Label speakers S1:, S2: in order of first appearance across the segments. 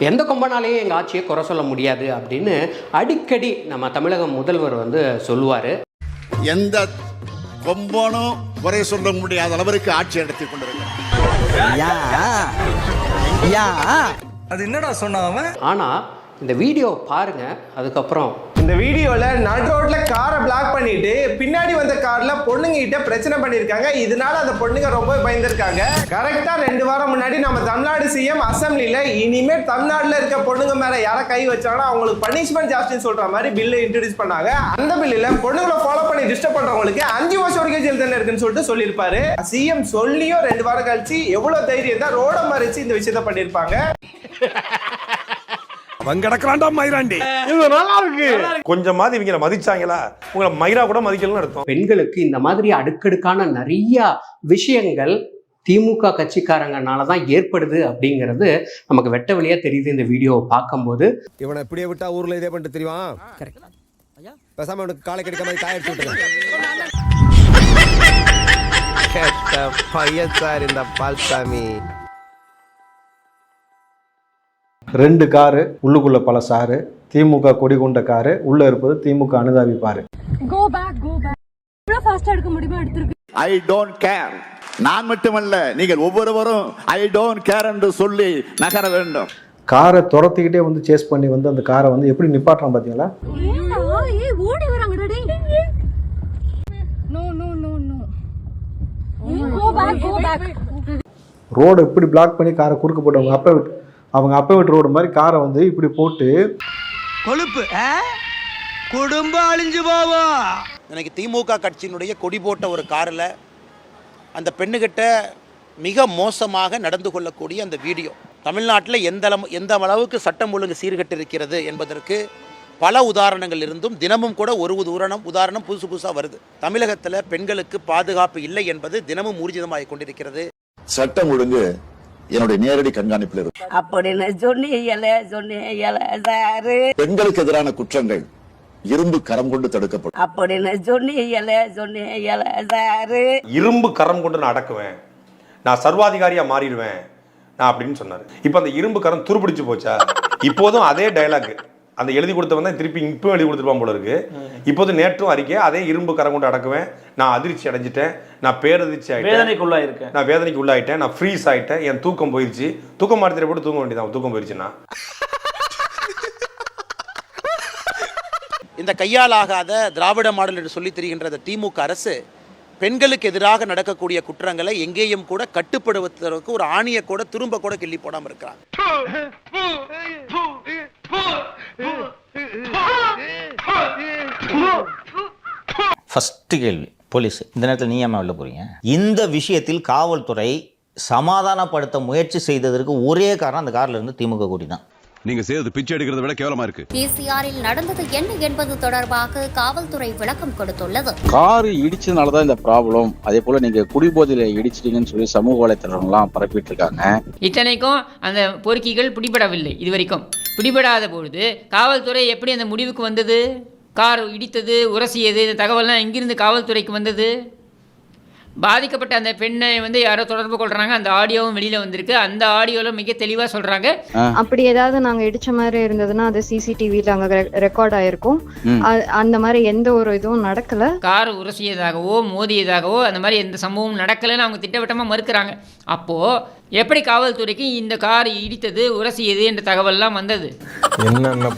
S1: எந்த கொம்பனாலேயும் எங்கள் ஆட்சியை குறை சொல்ல முடியாது அப்படின்னு அடிக்கடி நம்ம தமிழக முதல்வர் வந்து சொல்லுவார்.
S2: எந்த கொம்பனும் குறை சொல்ல முடியாத அளவிற்கு ஆட்சி நடத்தி கொண்டிருக்கிறார்.
S3: அது என்னடா அவன்?
S1: ஆனால் இந்த வீடியோ பாருங்கள் அதுக்கப்புறம்
S4: இந்த வீடியோல நட் ரோட்ல காரை பிளாக் பண்ணிட்டு பின்னாடி வந்த கார்ல பொண்ணுங்க கிட்ட பிரச்சனை பண்ணிருக்காங்க. இதனால அந்த பொண்ணுங்க ரொம்ப பயந்துருக்காங்க. கரெக்டா ரெண்டு வாரம் முன்னாடி நம்ம தமிழ்நாடு சிஎம் அசம்பிளில இனிமேல் தமிழ்நாட்டில் இருக்க பொண்ணுங்க மேல யார கை வச்சாங்கன்னா அவங்களுக்கு பனிஷ்மெண்ட் ஜாஸ்தின்னு சொல்ற மாதிரி பில்லு இன்ட்ரடியூஸ் பண்ணாங்க. அந்த பில்லுல பொண்ணுங்களை ஃபாலோ பண்ணி டிஸ்டர்ப் பண்றவங்களுக்கு அஞ்சு வருஷம் வரைக்கும் ஜெயில் தண்டனை இருக்குன்னு சொல்லிட்டு சொல்லியிருப்பாரு. சிஎம் சொல்லியும் ரெண்டு வாரம் கழிச்சு எவ்வளவு தைரியம் தான் ரோட மறைச்சு இந்த விஷயத்த பண்ணிருப்பாங்க
S3: அவன் கிடக்குறான்டா மயிராண்டி.
S5: கொஞ்சமாவது இவங்களை மதிச்சாங்களா? உங்களை மயிரா கூட மதிக்கலன்னு அர்த்தம்.
S1: பெண்களுக்கு இந்த மாதிரி அடுக்கடுக்கான நிறைய விஷயங்கள் திமுக கட்சிக்காரங்கனால தான் ஏற்படுது அப்படிங்கிறது நமக்கு வெட்ட வழியாக தெரியுது இந்த வீடியோவை பார்க்கும்போது.
S6: இவனை இப்படியே விட்டா ஊர்ல இதே பண்ணிட்டு தெரியுமா? பேசாம அவனுக்கு காலை கிடைக்க மாதிரி காய எடுத்து
S7: பையன் சார் இந்த பால்சாமி.
S8: ரெண்டு காரு உள்ளுக்குள்ள பல சாரு திமுக கொடி கொண்ட காரு உள்ள இருப்பது திமுக அனுதாபி பாரு.
S9: கோ பேக் கோ பேக் எவ்வளவு ஃபாஸ்டா எடுக்க முடியுமோ எடுத்துருக்கு.
S2: ஐ டோன்ட் கேர் நான் மட்டுமல்ல நீங்கள் ஒவ்வொருவரும் ஐ டோன்ட் கேர் என்று சொல்லி நகர வேண்டும்.
S8: காரை துரத்திக்கிட்டே வந்து சேஸ் பண்ணி வந்து அந்த காரை வந்து எப்படி நிப்பாட்டுறான் பாத்தீங்களா?
S9: ஏன்டா ஏய் ஓடி வராங்கடா டேய். No no no no go back go back
S8: road இப்படி பிளாக் பண்ணி காரை குறுக்க போட்டு அவங்க அப்பா அவங்க அப்பா விட்டு ரோடு மாதிரி காரை வந்து இப்படி போட்டு
S7: கொழுப்பு குடும்பம் அழிஞ்சு போவோம்
S10: இன்னைக்கு திமுக கட்சியினுடைய கொடி போட்ட ஒரு காரில் அந்த பெண்ணுகிட்ட மிக மோசமாக நடந்து கொள்ளக்கூடிய அந்த வீடியோ. தமிழ்நாட்டில் எந்த அளவு எந்த அளவுக்கு சட்டம் ஒழுங்கு சீர்கெட்டு இருக்கிறது என்பதற்கு பல உதாரணங்கள் இருந்தும் தினமும் கூட ஒரு உதாரணம் உதாரணம் புதுசு புதுசாக வருது. தமிழகத்தில் பெண்களுக்கு பாதுகாப்பு இல்லை என்பது தினமும் ஊர்ஜிதமாகிக் கொண்டிருக்கிறது.
S2: சட்டம் ஒழுங்கு என்னுடைய நேரடி கண்காணிப்பில் இருக்கும்
S9: அப்படின்னு சாரு.
S2: பெண்களுக்கு எதிரான குற்றங்கள் இரும்பு கரம் கொண்டு தடுக்கப்படும்.
S9: அப்படின்னு சாரு.
S5: இரும்பு கரம் கொண்டு நான் அடக்குவேன். நான் சர்வாதிகாரியா மாறிடுவேன். நான் அப்படின்னு சொன்னாரு. இப்போ அந்த இரும்பு கரம் துருப்பிடிச்சு போச்சா? இப்போதும் அதே டயலாக் அந்த எழுதி கொடுத்தவன் தான் திருப்பி இப்பவும் எழுதி கொடுத்துருப்பான் போல இருக்கு. இப்போது நேற்றும் அறிக்கை அதே இரும்பு கரம் கொண்டு அடக்குவேன். நான் அதிர்ச்சி அடைஞ்சிட்டேன். நான் பேரதிர்ச்சி ஆயிட்டேன்.
S11: வேதனைக்குள்ளாயிருக்கேன்.
S5: நான் வேதனைக்கு உள்ளாயிட்டேன் நான் ஃப்ரீஸ் ஆயிட்டேன். என் தூக்கம் போயிடுச்சு தூக்கம் மாத்திரை போட்டு தூங்க வேண்டியதான் தூக்கம் போயிடுச்சுன்னா
S10: இந்த கையாலாகாத திராவிட மாடல் என்று சொல்லி திரிகின்ற திமுக அரசு பெண்களுக்கு எதிராக நடக்கக்கூடிய குற்றங்களை எங்கேயும் கூட கட்டுப்படுவதற்கு ஒரு ஆணியை கூட திரும்ப கூட கிள்ளி போடாமல் இருக்கிறாங்க.
S11: ஃபர்ஸ்ட் கேள்வி போலீஸ் இந்த நேரத்தில் நீ ஏமா வெளில போறீங்க? இந்த விஷயத்தில் காவல்துறை சமாதானப்படுத்த முயற்சி செய்ததற்கு ஒரே காரணம் அந்த கார்ல இருந்து திமுக கூடி தான்
S6: நீங்க செய்யறது பிச்சை எடுக்கிறத விட கேவலமா இருக்கு.
S9: பிசிஆரில் நடந்தது என்ன என்பது தொடர்பாக காவல்துறை விளக்கம் கொடுத்துள்ளது.
S7: கார் இடிச்சதுனால தான் இந்த ப்ராப்ளம் அதே போல நீங்க குடிபோதையில இடிச்சிட்டீங்கன்னு சொல்லி சமூக வலைத்தளங்கள்லாம் பரப்பிட்டு இருக்காங்க
S9: இத்தனைக்கும் அந்த பொறுக்கிகள் பிடிபடவில்லை இதுவரைக்கும். பிடிபடாத பொழுது காவல்துறை எப்படி அந்த முடிவுக்கு வந்தது? கார் இடித்தது உரசியது இந்த தகவல்லாம் எங்கிருந்து காவல்துறைக்கு வந்தது? பாதிக்கப்பட்ட அந்த பெண்ணை வந்து யாரோ தொடர்பு கொள்றாங்க அந்த ஆடியோவும் வெளியில வந்திருக்கு. அந்த ஆடியோல மிக தெளிவா சொல்றாங்க. அப்படி ஏதாவது நாங்க இடிச்ச மாதிரி இருந்ததுன்னா அது சிசிடிவில அங்க ரெக்கார்ட் ஆயிருக்கும். அந்த மாதிரி எந்த ஒரு இதுவும் நடக்கல.
S1: கார் உரசியதாகவோ மோதியதாகவோ அந்த மாதிரி எந்த சம்பவம் நடக்கலைன்னு அவங்க திட்டவட்டமாக மறுக்கிறாங்க. அப்போது எப்படி காவல்துறைக்கு இந்த கார் இடித்தது உரசியது என்ற தகவல்லாம் வந்தது?
S8: என்னென்ன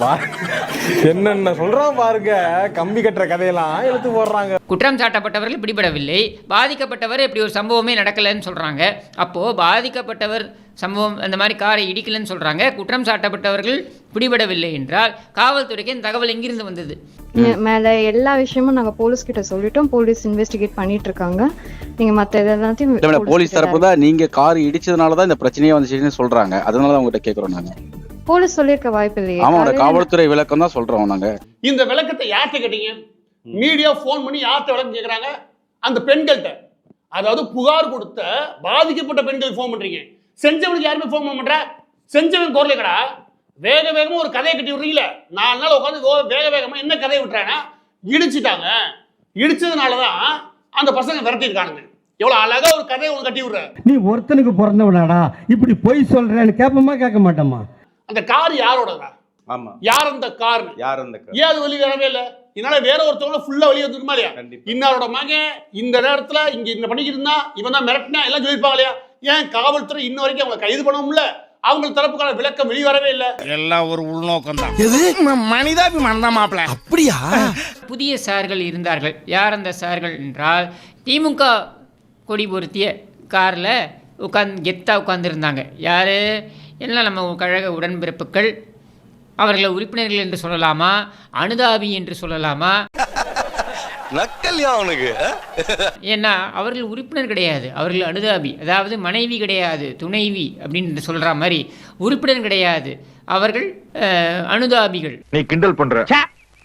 S8: என்னென்ன சொல்றான் பாருங்க. கம்பி கட்டுற கதையெல்லாம் எடுத்து போடுறாங்க.
S1: குற்றம் சாட்டப்பட்டவர்கள் பிடிபடவில்லை. பாதிக்கப்பட்டவர் இப்படி ஒரு சம்பவமே நடக்கலைன்னு சொல்கிறாங்க அப்போது பாதிக்கப்பட்டவர் சம்பவம் அந்த மாதிரி காரை இடிக்கலைன்னு சொல்கிறாங்க குற்றம் சாட்டப்பட்டவர்கள் பிடிபடவில்லை என்றால் காவல்துறைக்கு இந்த தகவல் எங்கிருந்து வந்தது?
S9: மேல எல்லா விஷயமும் நாங்க போலீஸ் கிட்ட சொல்லிட்டோம். போலீஸ் இன்வெஸ்டிகேட் பண்ணிட்டு இருக்காங்க. நீங்க மத்த
S7: மேடம், போலீஸ் தரப்பு தான் நீங்க கார் இடிச்சதுனால தான் இந்த பிரச்சனையே வந்துச்சுன்னு சொல்றாங்க. அதனால தான் உங்ககிட்ட கேக்குறோம் நாங்க.
S9: போலீஸ் சொல்லிருக்க வாய்ப்பு இல்லையே
S7: ஆமா
S9: காலையில
S7: காவல்துறை விளக்கம் தான் சொல்றோம் நாங்க.
S11: இந்த விளக்கத்தை யார்கிட்ட கேட்டீங்க? மீடியா ஃபோன் பண்ணி யார்கிட்ட விளக்கம் கேட்குறாங்க அந்த பெண்கள்கிட்ட. அதாவது புகார் கொடுத்த பாதிக்கப்பட்ட பெண்களுக்கு ஃபோன் பண்றீங்க. செஞ்சவனுக்கு யாருமே ஃபோன் பண்ண மாட்டேற செஞ்சவன் குரலை கடா வேக வேகமா ஒரு கதையை கட்டி விடுறீங்களே? நாலு நாள் உட்காந்து வேக வேகமா என்ன கதையை விட்டுறாங்கன்னா இடிச்சிட்டாங்க. இடிச்சதுனால தான் அந்த பசங்க விரட்டியிருக்கானுங்க. எவ்வளோ அழகா ஒரு கதையை ஒன்று கட்டி விடுற
S4: நீ ஒருத்தனுக்கு பிறந்தவனாடா. இப்படி பொய் சொல்றேன்னு கேட்போமா கேட்க மாட்டோமா
S11: அந்த கார் யாரோடதா?
S5: ஆமா.
S11: யார் அந்த கார்
S5: யார் அந்த
S11: ஏன் அது வெளியே வரவே இல்லை? இதனால வேற ஒருத்தவங்க ஃபுல்லா வெளியே வந்துருமா இல்லையா. இன்னாரோட மகன் இந்த நேரத்துல இங்க இந்த பண்ணிக்கிட்டு இருந்தா இவன் தான் மிரட்டினா எல்லாம் சொல்லியிருப்பாங்க இல்லையா? ஏன் காவல்துறை இன்ன வரைக்கும் அவங்க கைது பண்ணவும்ல அவங்க தரப்புக்கான விளக்கம் வெளியே வரவே இல்லை.
S3: எல்லாம் ஒரு உள்நோக்கம் தான். மனிதாபிமானம் தான் மாப்பிள. அப்படியா?
S1: புதிய சார்கள் இருந்தார்கள். யார் அந்த சார்கள் என்றால் திமுக கொடி பொருத்திய காரில் உட்காந்து கெத்தாக உட்காந்துருந்தாங்க யார்? எல்லாம் நம்ம கழக உடன்பிறப்புகள்? அவர்களை உறுப்பினர்கள் என்று சொல்லலாமா? அனுதாபி என்று சொல்லலாமா?
S3: நக்கல்யா அவனுக்கு
S1: ஏன்னா அவர்கள் உறுப்பினர் கிடையாது. அவர்கள் அனுதாபி. அதாவது மனைவி கிடையாது துணைவி அப்படின்னு சொல்கிற மாதிரி உறுப்பினர் கிடையாது. அவர்கள் அனுதாபிகள்.
S3: நீ கிண்டல் பண்ற.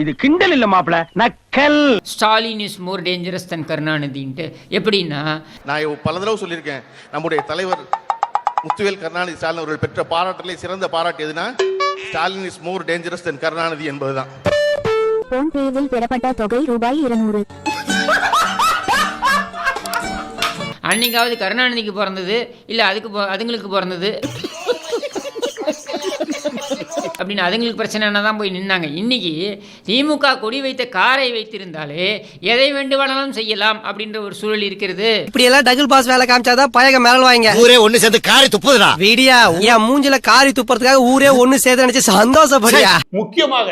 S3: இது கிண்டல் இல்ல மாப்பிள. நக்கல்!
S1: Stalin is more dangerous than கருணாநிதின்ட்டு. எப்படின்னா
S12: நான் பல தடவை சொல்லியிருக்கேன். நம்முடைய தலைவர் முத்துவேல் கருணாநிதி ஸ்டாலின் அவர்கள் பெற்ற பாராட்டிலே சிறந்த பாராட்டு எதுனா? Stalin is more dangerous than Karunanidhi என்பதுதான்.
S13: போன் பேவில் பெறப்பட்ட தொகை ரூபாய் இருநூறு.
S1: அன்னைக்காவது கருணாநிதிக்கு பிறந்தது இல்லை அதுக்கு அதுங்களுக்கு பிறந்தது? அப்படின்னு அதுங்களுக்கு பிரச்சனைனா தான் போய் நின்னாங்க. இன்னைக்கு திமுக கொடி வைத்த காரை வைத்திருந்தாலே எதை வேண்டுமானாலும் செய்யலாம் அப்படின்ற ஒரு சூழல் இருக்கிறது.
S6: இப்படி எல்லாம் டபுள் பாஸ் வேலை காமிச்சாதான் பயக மேல வாங்க.
S3: ஊரே ஒண்ணு சேர்ந்து காரி துப்புதுடா.
S6: வீடியா என் மூஞ்சில காரி துப்புறதுக்காக ஊரே ஒண்ணு சேர்த்து நினைச்சு சந்தோஷப்படியா
S11: முக்கியமாக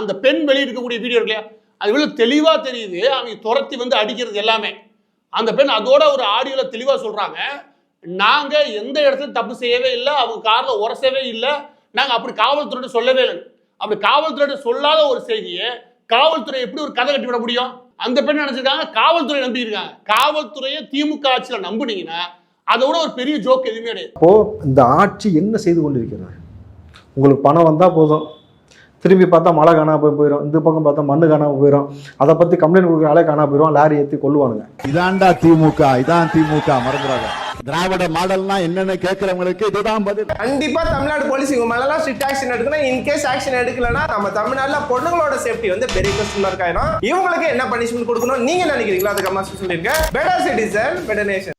S11: அந்த பெண் வெளியே இருக்கக்கூடிய வீடியோ இருக்கு இல்லையா? அது வெளியே தெளிவா தெரியுது. அவங்க துரத்தி வந்து அடிக்கிறது எல்லாமே. அந்த பெண் அதோட ஒரு ஆடியோல தெளிவா சொல்றாங்க. நாங்க எந்த இடத்துல தப்பு செய்யவே இல்லை. அவங்க கார்ல உரசவே இல்லை. நாங்க அப்படி காவல்துறை சொல்லவே இல்லை அப்படி காவல்துறை சொல்லாத ஒரு செய்தியை காவல்துறை எப்படி ஒரு கதை கட்டி விட முடியும்? அந்த பெண் நினைச்சிருக்காங்க? காவல்துறை நம்பி இருக்காங்க காவல்துறையை திமுக ஆட்சியில நம்புனீங்கன்னா அதை விட ஒரு பெரிய ஜோக் எதுவுமே கிடையாது.
S8: அப்போ இந்த ஆட்சி என்ன செய்து கொண்டிருக்கிறது? உங்களுக்கு பணம் வந்தால் போதும். திரும்பி பார்த்தா மழை காணாம போய் போயிடும் இந்த பக்கம் பார்த்தா மண்ணு காணாம போயிடும் அதை பற்றி கம்ப்ளைண்ட் கொடுக்குற ஆளே காணாம போயிடும் லாரி ஏற்றி கொள்ளுவானுங்க
S2: இதான்டா திமுக இதான் திமுக மறந்துடாத. திராவிட மாடல்னா என்னன்னு கேட்கறவங்களுக்கு இதுதான் பதில்.
S4: கண்டிப்பா தமிழ்நாடு போலீஸ் இவங்க மேலாம் ஸ்ட்ரிக்ட் ஆக்ஷன் எடுக்கணும். இன் கேஸ் ஆக்ஷன் எடுக்கலன்னா நம்ம தமிழ்நாட்டுல பொண்ணுங்களோட சேஃப்டி வந்து பெரிய கொஸ்டின் மார்க் ஆயிடும். இவங்களுக்கு என்ன பனிஷ்மெண்ட் கொடுக்கணும்? நீங்க நினைக்கிறீங்களா அது கமெண்ட்ஸ் சொல்லிருங்க. பெட்டர் சிட்டிசன் பெட்டர் நேஷன்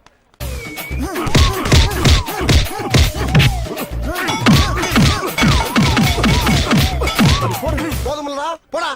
S3: போதுமில்லடா போடா.